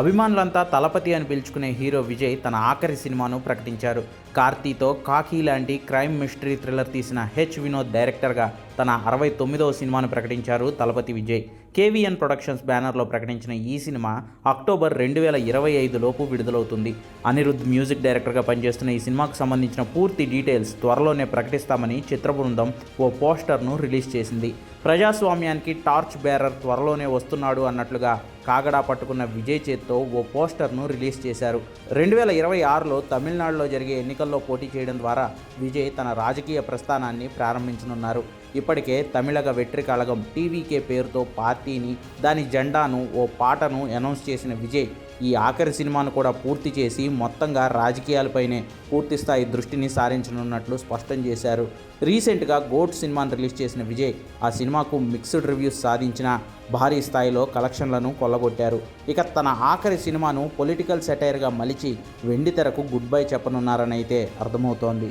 అభిమానులంతా తలపతి అని పిలుచుకునే హీరో విజయ్ తన ఆఖరి సినిమాను ప్రకటించారు. కార్తీతో కాకి లాంటి క్రైమ్ మిస్టరీ థ్రిల్లర్ తీసిన హెచ్ వినోద్ డైరెక్టర్గా తన అరవై తొమ్మిదవ సినిమాను ప్రకటించారు తలపతి విజయ్. కేవీఎన్ ప్రొడక్షన్స్ బ్యానర్లో ప్రకటించిన ఈ సినిమా అక్టోబర్ రెండు వేల ఇరవై ఐదులోపు విడుదలవుతుంది. అనిరుద్ధ్ మ్యూజిక్ డైరెక్టర్గా పనిచేస్తున్న ఈ సినిమాకు సంబంధించిన పూర్తి డీటెయిల్స్ త్వరలోనే ప్రకటిస్తామని చిత్ర బృందం ఓ పోస్టర్ను రిలీజ్ చేసింది. ప్రజాస్వామ్యానికి టార్చ్ బేరర్ త్వరలోనే వస్తున్నాడు అన్నట్లుగా కాగడా పట్టుకున్న విజయ్ పేరుతో ఓ పోస్టర్ను రిలీజ్ చేశారు. రెండు వేల ఇరవై ఆరులో తమిళనాడులో జరిగే ఎన్నికల్లో పోటీ చేయడం ద్వారా విజయ్ తన రాజకీయ ప్రస్థానాన్ని ప్రారంభించనున్నారు. ఇప్పటికే తమిళగ వెట్రి కళగం టీవీకే పేరుతో పార్టీని దాని జెండాను ఓ పాటను అనౌన్స్ చేసిన విజయ్ ఈ ఆఖరి సినిమాను కూడా పూర్తి చేసి మొత్తంగా రాజకీయాలపైనే పూర్తి స్థాయి దృష్టిని సారించనున్నట్లు స్పష్టం చేశారు. రీసెంట్గా గోట్ సినిమాను రిలీజ్ చేసిన విజయ్ ఆ సినిమాకు మిక్స్డ్ రివ్యూస్ సాధించిన భారీ స్థాయిలో కలెక్షన్లను కొల్లగొట్టారు. ఇక తన ఆఖరి సినిమాను పొలిటికల్ సెటైర్గా మలిచి వెండితెరకు గుడ్ బై చెప్పనున్నారని అయితే అర్థమవుతోంది.